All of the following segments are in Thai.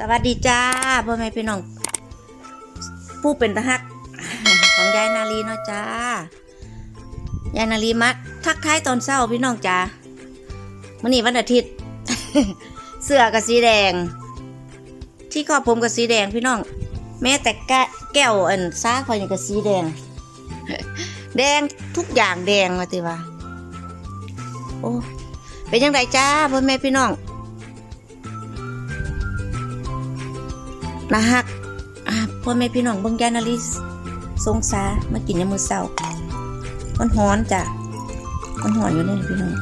สวัสดีจ้าพ่อแม่พี่น้องผู้เป็นตาฮัก ของยายนาลีเนาะจ้ายายนาลีมักทักทายตอนเช้าพี่น้องจ้ามื่อนี้วันอาทิตย์ เสื้อกับสีแดง ที่ครอบผมกับสีแดงพี่น้อง แม้แต่แก้แก้วอันซ่าคอยกับสีแดง แดงทุกอย่างแดงมาติว่าโอ้เป็นยังไงจ้าพ่อแม่พี่น้อง นะฮักพ่อแม่พี่น้องเบิ่งยานาลิสงสามากินยามือเช้ามันฮ้อนจ้ะมันฮ้อนอยู่นี่พี่น้อง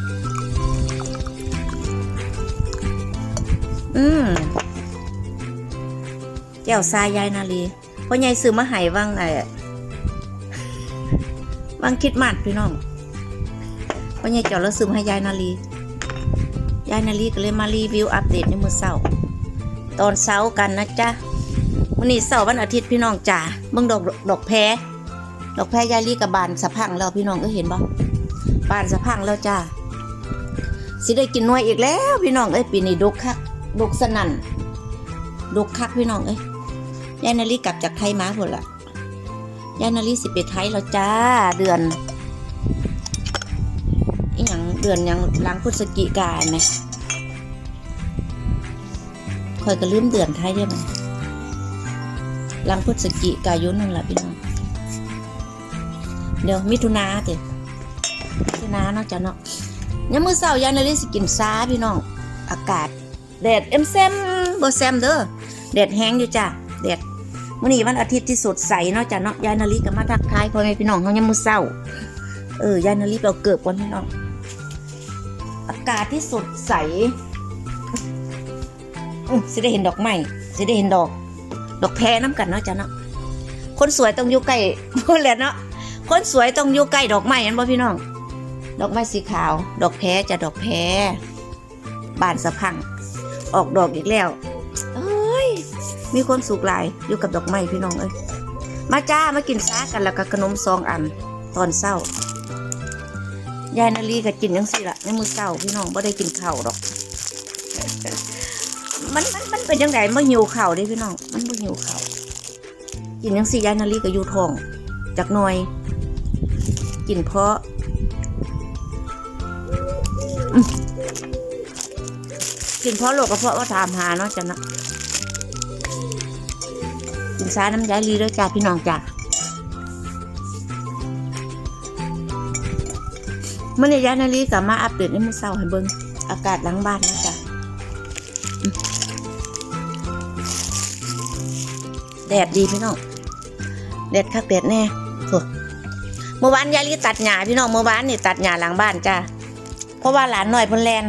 อืมแก้วทรายยายนาลีพ่อใหญ่ซื้อมาให้วังไอ้วังคิดมัดพี่น้องพ่อใหญ่เจ้าแล้วซื้อมาให้ยายนาลียายนาลีก็เลยมารีวิวอัปเดตในมือเช้าตอนเช้ากันนะจ๊ะ วันนี้เสาร์วันอาทิตย์พี่น้องจ๋าเบิ่งดอกดอกแพรดอกแพรยายลีกับบานสะพังแล้วพี่น้องก็เห็นบ่บานสะพังแล้วจ้าสิได้กินน่วยอีกแล้ว พี่น้องเอ้ยปีนี้ดกคักดกสนั่นดกคักพี่น้องเอ้ยยายนาลีกลับจากไทยมาพุ่นละยายนาลีสิไปไทยแล้วจ้าเดือนอีหยังเดือนยังล้างพฤศจิกายไหมคอยก็ลืมเดือนไทยได้ไหม หลังพฤศจิกายนนั่นแหละพี่น้อง เดี๋ยวมิถุนาเถอะมิถุนาเนาะจ้ะเนาะยามมือเช้ายายนาริสกินซาพี่น้อง อากาศ แดดเอ็มแซมบ่แซมเด้อ แดดแห้งอยู่จ้ะ แดดมื้อนี้วันอาทิตย์ที่สดใสเนาะจ้ะเนาะ ยายนาริก็มาทักทายพ่อแม่พี่น้องเฮายามมือเช้า เออ ยายนาริเอาเกิบก่อนพี่น้อง อากาศที่สดใสสิได้เห็นดอกไม้สิได้เห็นดอก ดอกแพรน้ำกันเนาะจ้ะเนาะคนสวยต้องอยู่ใกล้พูดแหละเนาะคนสวยต้องอยู่ใกล้ดอกไม้นั่นบ่พี่น้อง ดอกไม้สีขาว ดอกแพรจะดอกแพรบานสะพัง ออกดอกอีกแล้วเอ้ยมีความสุขหลายอยู่กับดอกไม้พี่น้องเอ้ยมาจ้ามากินซากันแล้วก็ขนมซองอันตอนเช้ายายนาลีก็กินยังสิละในมือเช้าพี่น้องบ่ได้กินข้าวดอก เป็นยังไงมันหิวข่าวเด้พี่น้องมันบ่หิวข่ากินยังสี่ยายนาลีก็อยู่ท้องจากหน่อยกินเพราะกินเพราะโรคกระเพาะว่าถามหาเนาะจ้ะนะกินซาน้ำยายลีด้วยจ้าพี่น้องจ้าเมื่อนี้ยายนาลีกลับมาอัปเดตในมื้อเช้าให้เบิ่งอากาศหลังบ้านนะ แดดดีพี่น้องแดดคักแดดแน่เมื่อวานยายลีตัดหญ้าพี่น้องเมื่อวานนี่ตัดหญ้าหลังบ้านจ้าเพราะว่าหลานหน่อยพนแลน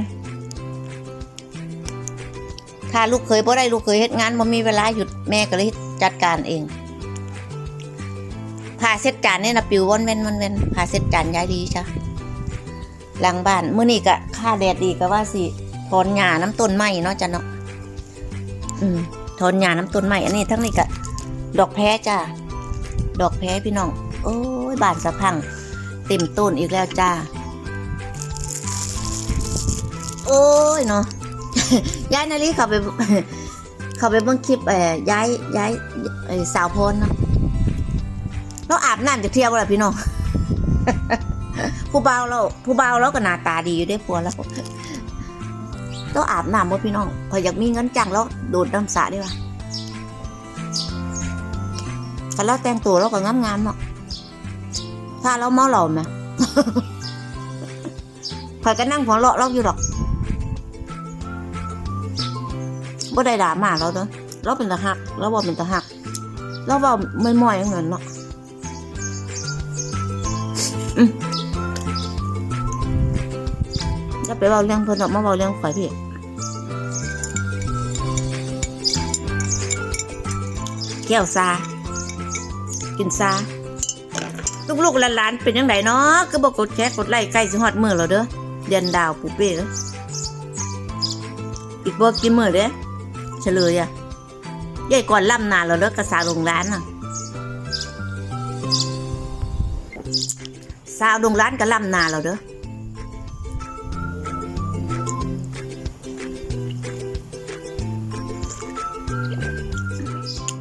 ถ้าลูกเคยบ่ได้ลูกเคยเฮ็ดงานบ่มีเวลาหยุดแม่ก็เลยจัดการเองผ่าเสร็จจานเนี่ยนะปิววนเว้นวนเว้นผ่าเสร็จจานยายลีจ้ะหลังบ้านเมื้อนี้ก็ค่าแดดดีก็ว่าสิถอนหญ้าน้ำต้นไม้เนาะจ้ะเนาะอืมถอนหญ้าน้ำต้นใหม่อันนี้ทั้งนี้ก็ ดอกแพ้จ้าดอกแพ้พี่น้อง โอ้ยบานสะพัง เต็มต้นอีกแล้วจ้า โอ้ยเนาะ ย้ายนาลีเขาไป เขาไปเบิ่งคลิปเอ่ย้ายย้ายสาวพลเนาะเราอาบน้ำจากเที่ยวแล้วพี่น้อง ผู้เบาเราผู้เบาเราก็หน้าตาดีอยู่ได้ผัวเราต้องอาบน้ำว่าพี่น้องพออยากมีเงินจังแล้วโดดน้ำสระดีกว่า ถ้าเราแต่งตัวเราก็งามๆเนาะถ้าเราเมาเหล่าไหมพอยก็นั่งหัวเราะเราอยู่หรอกบ่ได้ด่ามาเราเด้อเราเป็นตาหักเราบอกเป็นตาหักเราบอกไม่มอยๆอย่างนั้นเนาะอืมจะไปเบาเรื่องเพิ่นดอกมาเบาเรื่องข่อยพี่แก้วซา กินซาลูกๆหลานๆเป็นยังไงเนาะก็บอกกดแชร์กดไลค์ใกล้สิฮอดมือแล้วเด้อเดือนดาวปูเป้เด้ออีกบ่กี่มือเด้อเฉลยอะยายก่อนล่ำนานแล้วเด้อกระสาโรงร้านน่ะสาวโรงร้านก็ล่ำนานแล้วเด้อ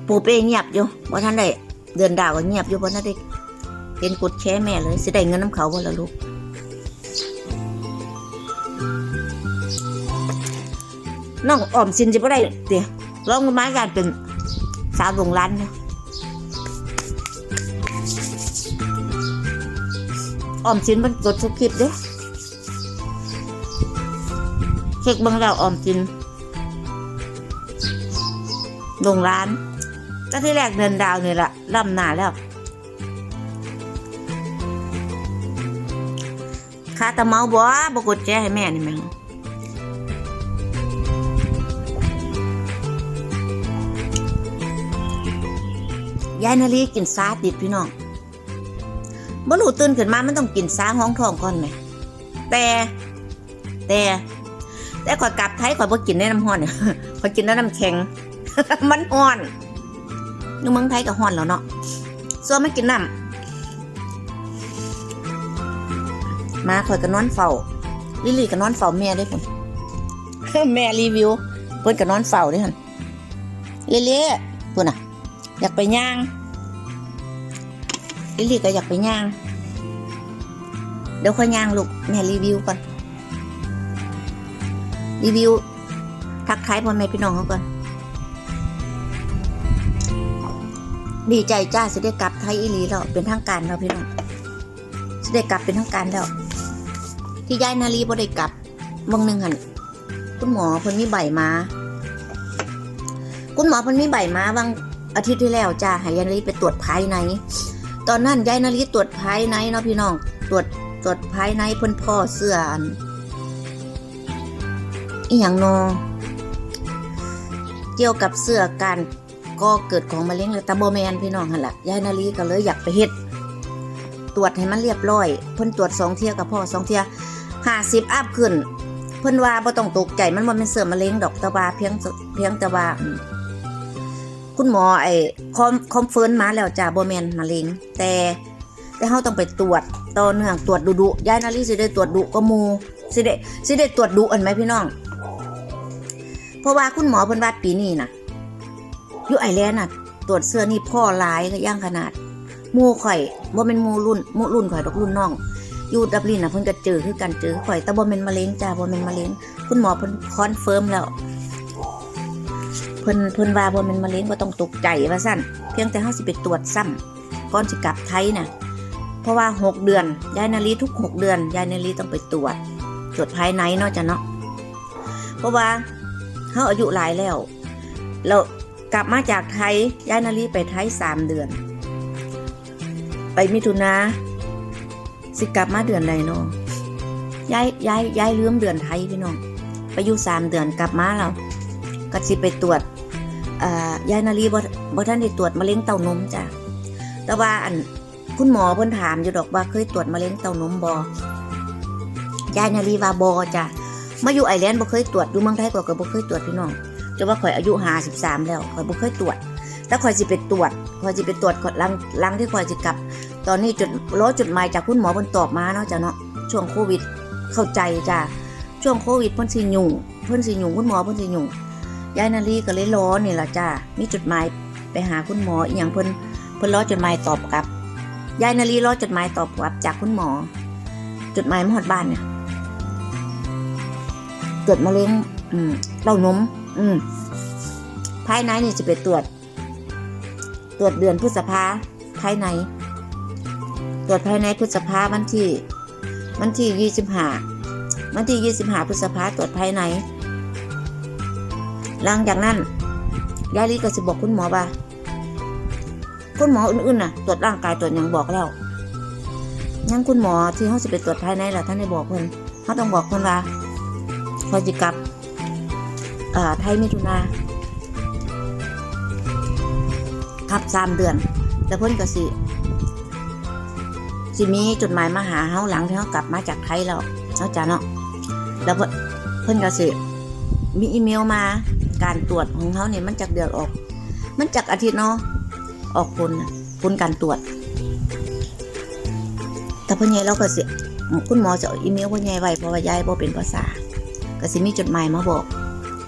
ปูเป้เงียบอยู่ว่าท่านได้ เดือนดาวก็เงียบอยู่เพราะท่านได้เห็นกดแชร์แม่เลยสิได้เงินน้ำเขาบ่ละลูกน้องออมสินจะบ่ได้เดี๋ยวลองมาการเป็นสาวโรงร้านนะออมสินมันกดทุกคลิปเด้เช็คเบางแล้วออมสินโรงร้าน ก็ที่แรกเดินดาวนี่แหละล่ำนาแล้วคาตะเมาบ่บกดแจให้แม่นี่แม่งยายนาลีกินซาติดพี่น้องบ่รู้ตื่นขึ้นมามันต้องกินซาห้องท้องก่อนไหมแต่แต่แต่ข่อยกลับไทยข่อยบ่กินในน้ำห้อนข่อยกินในน้ำแข็ง มันห้อน อยู่เมืองไทยก็ฮอนแล้วเนาะส่วนไม่กินน้ำมาข่อยก็นอนเฝ้าลิลี่ก็นอนเฝ้าแม่ได้พุ่นแม่รีวิวเพิ่นก็นอนเฝ้าด้หั่นเละๆเพิ่นน่ะ อยากไปย่างลิลี่ก็อยากไปย่าง เดี๋ยวค่อยย่างลูกแม่รีวิวก่อนรีวิวทักทายพ่อแม่พี่น้องเขาก่อน ดีใจจ้าสิได้กลับไทยอีหลีแล้วเป็นทางการแล้วพี่น้องสิได้กลับเป็นทางการแล้ว ที่ยายนาลีบ่ได้กลับวังหนึ่งหันคุณหมอเพิ่นมีใบมา คุณหมอเพิ่นมีใบมาวังอาทิตย์ที่แล้วจ้าให้ยายนาลีไปตรวจภายใน ตอนนั้นยายนาลีตรวจภายในเนาะพี่น้อง ตรวจตรวจภายในเพิ่นพ่อเสื้ออันอีหยังนอเกี่ยวกับเสื้อการ ก็เกิดของมะเร็งเลยตาโบแมนพี่น้องหันละยายนาลีก็เลยอยากไปเฮ็ดตรวจให้มันเรียบร้อยเพิ่นตรวจสองเที่ยกับพ่อสองเที่ยห้าสิบอัพขึ้น เพิ่นว่าบ่ต้องตกใจมันบ่เป็นเสื่อมมะเร็งดอกตะวาเพียงเพียงต่ว่าคุณหมอไอ้คอมคอมเฟิร์นมาแล้วจ้าบ่แมนมะเร็ง แต่แต่เฮาต้องไปตรวจต่อเนื่องตรวจดุดุๆยายนาลีสิได้ตรวจดุก็มูสิได้สิได้ตรวจดุอันไหมพี่น้อง เพราะว่าคุณหมอเพิ่นว่าปีนี้น่ะ อยู่ไอแลนด์น่ะ ตรวจเสื้อนี่พ่อหลายก็ย่างขนาดมูข่อยบ่เป็นมูรุ่นมูรุ่นข่อยดอกรุ่นน้อง อยู่ดับลินน่ะเพิ่นก็เจอคือกันเจอข่อยแต่บ่แม่นมะเร็งจ้าบ่แม่นมะเร็งคุณหมอเพิ่นคอนเฟิร์มแล้วเพิ่นเพิ่นว่าบ่แม่นมะเร็งบ่ต้องตกใจว่าซั่นเพียงแต่เฮาสิไปตรวจซ้ำก่อนสิกลับไทยน่ะเพราะว่า 6 เดือนยายนาลีทุก 6 เดือนยายนาลีต้องไปตรวจตรวจภายในเนาะจ้ะเนาะเพราะว่าเฮาอายุหลายแล้วแล้ว กลับมาจากไทยย้ายนาลีไปไทยสามเดือน ไปมิถุนาสิกลับมาเดือนใดเนาะย้ายย้ายย้ายลืมเดือนไทยพี่น้องไปอยู่สามเดือนกลับมาแล้วก็สิไปตรวจอ่ายายนาลีบ่บ่ท่านได้ตรวจมะเร็งเต้านมจ้ะแต่ว่าอันคุณหมอเพิ่นถามอยู่ดอกว่าเคยตรวจมะเร็งเต้านมบ่ยายนาลีว่าบ่จ้ะมาอยู่ไอร์แลนด์บ่เคยตรวจอยู่เมืองไทยก็ก็บ่เคยตรวจพี่น้อง จนว่าข่อยอายุห้าสิบสามแล้วข่อยบ่เคยตรวจแต่ข่อยสิไปตรวจข่อยสิไปตรวจก่อนหลังลังที่ข่อยสิกลับ ตอนนี้จดรอจดหมายจากคุณหมอเพิ่นตอบมาเนาะจ้ะเนาะช่วงโควิดเข้าใจจ้ะช่วงโควิดเพิ่นสิยุ่งเพิ่นสิยุ่งคุณหมอเพิ่นสิยุ่งยายนาลีก็เลยรอนี่ล่ะจ้ะมีจดหมายไปหาคุณหมออีหยังเพิ่นเพิ่นรอจดหมายตอบกลับยายนาลีรอจดหมายตอบกลับจากคุณหมอ จดหมายมาฮอดบ้านเนี่ยเกิดมะเร็งอืมเต้านม อืมภายในนี่จะไปตรวจ ตรวจเดือนพฤษภาภายใน ตรวจภายในพฤษภาวันที่ วันที่ยี่สิบห้าวันที่ยี่สิบห้าพฤษภาตรวจภายใน หลังจากนั้นยายลีก็จะบอกคุณหมอว่าคุณหมออื่นๆน่ะ ตรวจร่างกายตรวจยังบอกแล้วยังคุณหมอที่เขาจะไปตรวจภายในล่ะท่านได้บอกเพิ่นเขาต้องบอกเพิ่นว่าพอจิกลับ ไทยมิถุนาครับสามเดือน แต่เพิ่นก็สิสิมีจดหมายมาหาเฮาหลังที่เฮากลับมาจากไทยแล้วเนาะจ้ะเนาะแล้วเพิ่นก็สิมีอีเมลมาการตรวจของเฮาเนี่ยมันจากเดือนออก มันจากอาทิตย์เนาะออกผลผลการตรวจ แต่พ่นใหญ่เราก็สิคุณหมอจะอีเมลพ่นใหญ่ไว้เพราะว่ายายบ่เป็นภาษา ก็สิมีจดหมายมาบอก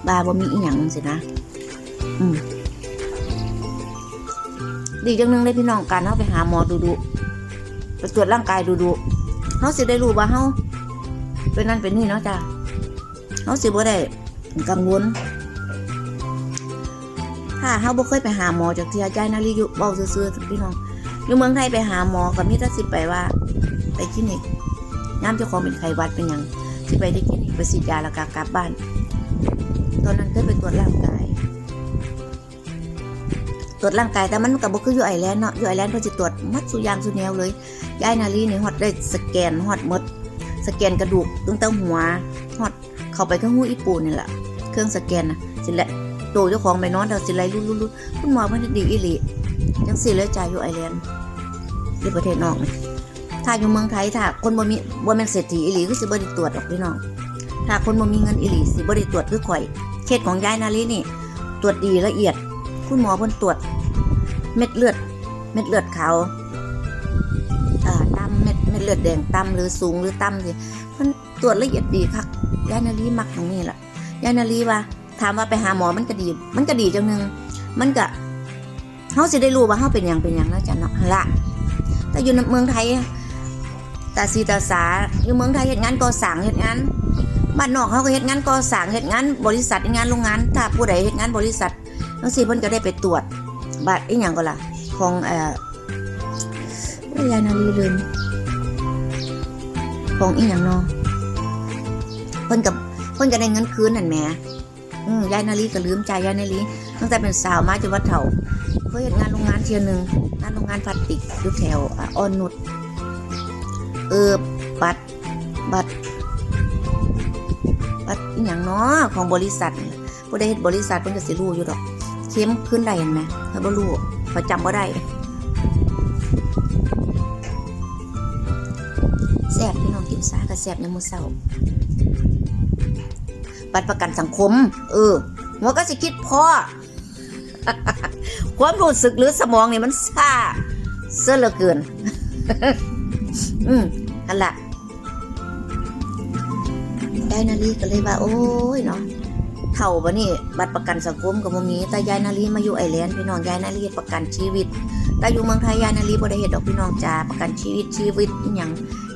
ว่าบ่มีอีหยังสินะ อืมดีจังนึงเลยพี่น้องการเฮาไปหาหมอดูๆไปตรวจร่างกายดูๆเฮาสิได้รู้ว่าเฮาเป็นนั่นเป็นนี่เนาะจ้ะเฮาสิบ่ได้กังวลถ้าเฮาบ่เคยไปหาหมอจากเที่ยใจนาลีอยู่เว้าซื่อๆพี่น้องอยู่เมืองไทยไปหาหมอก็มีแต่สิไปว่า ไปคลินิกยามเจ้าของเป็นไข้หวัดเป็นหยังสิไปที่คลินิกไปฉีดยาแล้วก็กลับบ้าน ตอนนั้นเคยไปตรวจร่างกาย ตรวจร่างกายแต่มันก็บ่คืออยู่ไอแลนด์เนาะอยู่ไอแลนด์เพิ่นสิตรวจมัดสุยางสุแนวเลยยายนาลีนี่ฮอดได้สแกนฮอดมด สแกนกระดูกตั้งแต่หัวฮอดเข้าไปข้างหูอีปูนี่แหละเครื่องสแกนนะสิและโตเจ้าของไปนอนเดาสิไลลุดๆๆคุณหมอเพิ่นดีอีหลีจังสิเลยจ่ายอยู่ไอแลนด์ที่ประเทศนอกถ้าอยู่เมืองไทยถ้าคนบ่มีบ่แม่นเศรษฐีอีหลีก็สิบ่ได้ตรวจดอกพี่น้อง ถ้าคนบ่มีเงินอีหลีสิบ่ได้ตรวจคือข่อย เคสของยายนาลีนี่ ตรวจดีละเอียด คุณหมอเพิ่นตรวจ เม็ดเลือด เม็ดเลือดขาวอ่าต่ำเม็ดเม็ดเลือดแดงต่ำหรือสูงหรือต่ำสิเพิ่นตรวจละเอียดดีคักยายนาลีมักตรงนี้ล่ะยายนาลีว่า ถามว่าไปหาหมอมันก็ดี มันก็ดีจังนึงมันก็เฮาสิได้รู้ว่าเฮาเป็นหยังเป็นหยังแล้วจ้ะเนาะละแต่อยู่ในเมืองไทยตาสีตาสาอยู่เมืองไทยเฮ็ดงานก่อสร้างเฮ็ดงาน บ้านนอกเขาก็เฮ็ดงานก่อสร้างเฮ็ดงานบริษัทเฮ็ดงานโรงงาน ถ้าผู้ใดเฮ็ดงานบริษัทจังซี่เพิ่นก็ได้ไปตรวจบัตรอีหยังก็ล่ะของเอ่อยายนาลีลืมของอีหยังเนาะเพิ่นกับเพิ่นก็ได้เงินคืนนั่นแหมอืมยายนาลีก็ลืมใจยายนาลีตั้งแต่เป็นสาวมาจนว่าเฒ่าเคยเฮ็ดงานโรงงานเทียหนึงงานโรงงานพลาสติกอยู่แถวอ่อนนุชเออบัตรบัตร ว่าอหย่างเนาะของบริษัทผู้ใดเฮ็ดบริษัทเพิ่นก็สิรู้อยู่ดอก เข้มขึ้นได้เห็นไหมถ้าบ่รู้เขาจำบ่ได้แซ่บพี่น้องกินซาก็แซ่บในมื้อเช้าบัตรประกันสังคม เออหัวก็สิคิดพอความรู้สึกหรือสมองนี่มันซ่าเสื้อเหลือเกิน อืมนั่นแหละายนาลีก็เลยว่า โอ้ยเนาะเท่าบ่นี่บัตรประกันสังคมก็บ่มีแต่ยายนาลีมาอยู่ไอแลนด์พี่น้องยายนาลีประกันชีวิต แต่อยู่เมืองไทยยายนาลีบ่ได้เฮ็ดดอกพี่น้องจ้าประกันชีวิตชีวิตอหยัง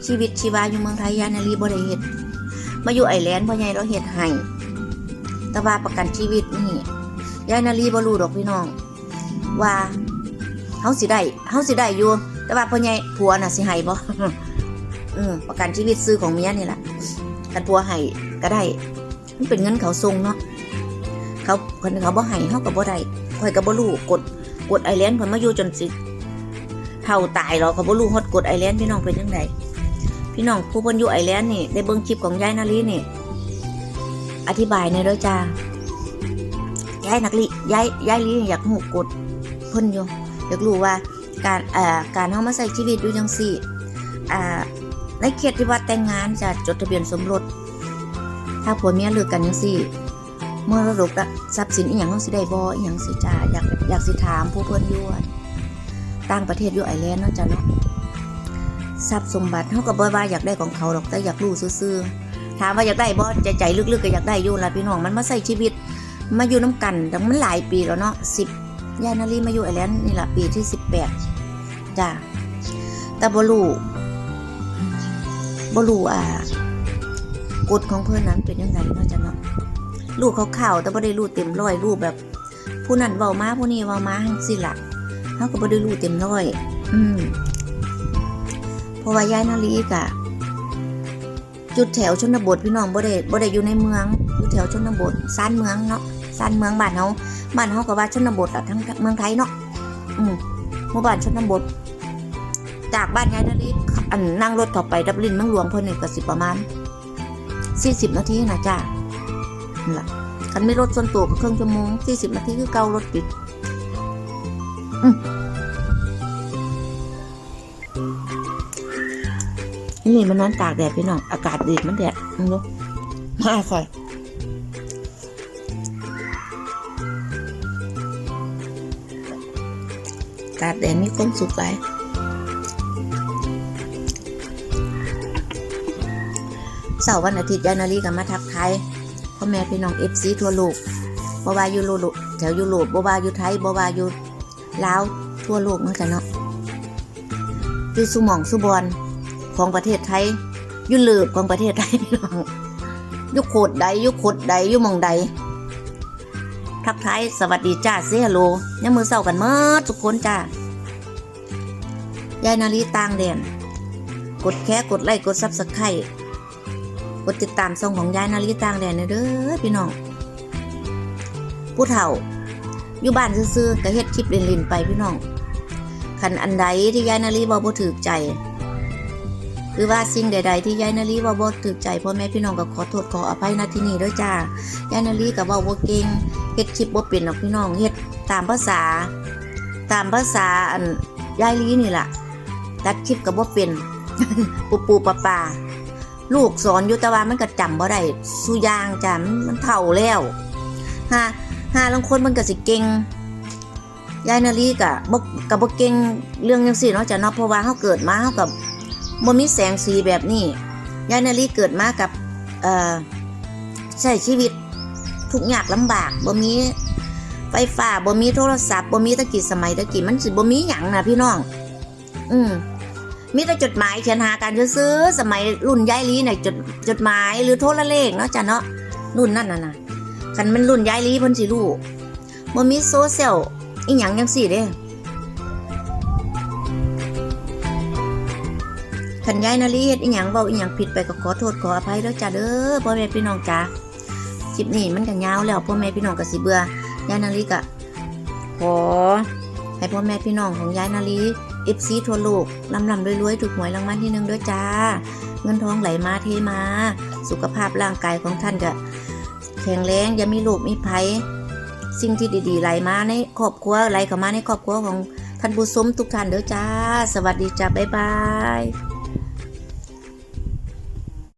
ชีวิตชีวาอยู่เมืองไทยยายนาลีบ่ได้เฮ็ดมาอยู่ไอแลนด์พ่อใหญ่เราเฮ็ดให้แต่ว่าประกันชีวิตนี่ยายนาลีบ่รู้ดอกพี่น้อง ว่าเฮาสิได้เฮาสิได้อยู่แต่ว่าพ่อใหญ่ผัวน่ะสิให้บ่อืมประกันชีวิตซื้อของเมียนี่แหละ กันพัวให้ก็ได้ มันเป็นเงินเขาทรงเนาะเขาคนเขาบ่ให้เฮาก็บ่ได้ข่อยก็บ่รู้กดกดไอแลนด์ข่อยมาอยู่จนสิเท่าตายหรอเขาบ่รู้ฮอดกดไอแลนด์พี่น้องเป็นจังไดพี่น้องผู้เพิ่นอยู่ไอแลนด์นี่ได้เบิ่งคลิปของยายนาลีนี่ อธิบายในอยเด้อจ้ายายนักลิยายยายลีอยากฮู้กดเพิ่นอยู่อยากรู้ว่าการเอ่อการเฮามาใช้ชีวิตอยู่จังซี่อ่า ในเขตที่ว่าแต่งงานจะจดทะเบียนสมรส ถ้าผัวเมียเลิกกันยังสี่มรดกอะทรัพย์สินอีหยังต้องสิได้บ่อีหยังสิจ้าอยากอยากสิถามผู้เพิ่อนยู่อะต่างประเทศอยู่ไอแลนด์เนาะจ้ะเนาะทรัพย์สมบัติเขาก็บ่ว่าอยากได้ของเขาหรอกแต่อยากรู้ซื่อๆถามว่าอยากได้บ่ใจใจลึกๆก็อยากได้อยู่ละพี่น้องมันมาใส่ชีวิต มาอยู่น้ำกันแต่มันหลายปีแล้วเนาะสิบยายนาลีมาอยู่ไอแลนด์นี่ละปีที่สิบแปดจ้าแต่บ่รู้ บ่รู้อ่ากฎของเพื่อนนั้นเป็นยังไงเนาะจ๊ะเนาะรู้ข่าวๆแต่บ่ได้รู้เต็มร้อยรู้แบบ ผู้นั้นเว้ามาผู้นี้เว้ามาจังซี่ล่ะเฮาก็บ่ได้รู้เต็มร้อย อืมเพราะว่ายายนาลีกะจุดแถวชนบทพี่น้องบ่ได้บ่ได้อยู่ในเมืองอยู่แถวชนบทซ่านเมืองเนาะซ่านเมืองบ้านเฮาบ้านเฮาก็ว่าชนบทอะทั้งเมืองไทยเนาะอืมหมู่บ้านชนบท จากบ้านยายนาลี อันนั่งรถต่อไปดับลินมืองหลวงเพิ่นนี่ก็สิประมาณ40นาทีนะจ้านั่นล่ะคันไม่รถส่วนตัวก็ครึ่องชั่วโมง40นาทีคือเก่ารถติดอืมนี่มันนอนตากแดดพี่น้องอากาศดีมันแดดมึงดูมาคอยอากาศแดดมีความสุขหลายาร์วันอาทิตย์ยายนาลีก็มาทักทายพ่อแม่พี่น้องเอฟซีทั่วโลกบ่ว่าอยู่โลกแถวยุโรปบ่ว่าอยู่ไทยบ่ว่าอยู่ลาวทั่วโลกเนาะจ้ะเนาะอยู่สุหมองสุบอนของประเทศไทยยู่เลือบของประเทศไทยพี่น้องยู่โคดใดยู่โคดใดยู่หมองใดทักทายสวัสดีจ้าเซฮัลโลยังมือเศร้ากันเมื่อทุกคนจ้ายายนาลีต่างแดน กดแค่กดไลค์กดซับสไครต์ กดติดตามช่องของยายนาลีต่างแดนเด้อพี่น้องผู้เฒ่า อยู่บ้านซื่อๆก็เฮ็ดคลิปเล่นๆไปพี่น้องคันอันใดที่ยายนาลีบ่บ่ถูกใจหรือว่าสิ่งใด ๆ ที่ยายนาลีบ่บ่ถูกใจพ่อแม่พี่น้องก็ขอโทษขออภัยณที่นี้ด้วยจ้ายายนาลีก็เว้าบ่เก่งเฮ็ดคลิปบ่เป็นหรอกพี่น้องเฮ็ดตามภาษา ตามภาษาอันยายลีนี่ล่ะตัดคลิปก็บ่เป็นปูปูปลาปลา ลูกสอนอยู่แต่ว่ามันก็จำบ่ได้สุยางจ้ะมันเฒ่าแล้วฮะฮาลังคนมันก็สิเก่งยายนาลีกะบ่ก็บ่เก่งเรื่องจังซี่เนาะจ้ะเนาะเพราะว่าเฮาเกิดมาเฮากับบ่มีแสงสีแบบนี้ยายนาลีเกิดมากับเอ่อใช้ชีวิตทุกข์ยากลำบากบ่มีไฟฟ้าบ่มีโทรศัพท์บ่มีตะกี้สมัยตะกี้มันสิบ่มีหยังนะพี่น้อง อืม มีแต่จดหมายเขียนหากันซื้อสมัยรุ่นยายลีเนี่ยจดจดหมายหรือโทรเลขเนาะจ้ะเนาะรุ่นนั่นน่ะนะคันมันรุ่นยายลีเพิ่นสิรู้บ่มีโซเชียลอีหยังจังซี่เด้คันยายนาลีเฮ็ดอีหยังเว้าอีหยังผิดไปก็ขอโทษขออภัยเด้อจ้ะเด้อพ่อแม่พี่น้องจ้าคลิปนี้มันก็ยาวแล้วพ่อแม่พี่น้องก็สิเบื่อยายนาลีก็ขอให้พ่อแม่พี่น้องของยายนาลี เอฟซีทั่วโลกลำลำรวยๆ ถูกหวยรางวัลที่หนึ่งด้วยจ้า เงินทองไหลมาเทมา สุขภาพร่างกายของท่านก็แข็งแรงอย่ามีโรคมีภัยสิ่งที่ดีๆไหลมาในครอบครัวไหลเข้ามาในครอบครัวของท่านผู้ชมทุกท่านเด้อจ้า สวัสดีจ้าบ๊ายบาย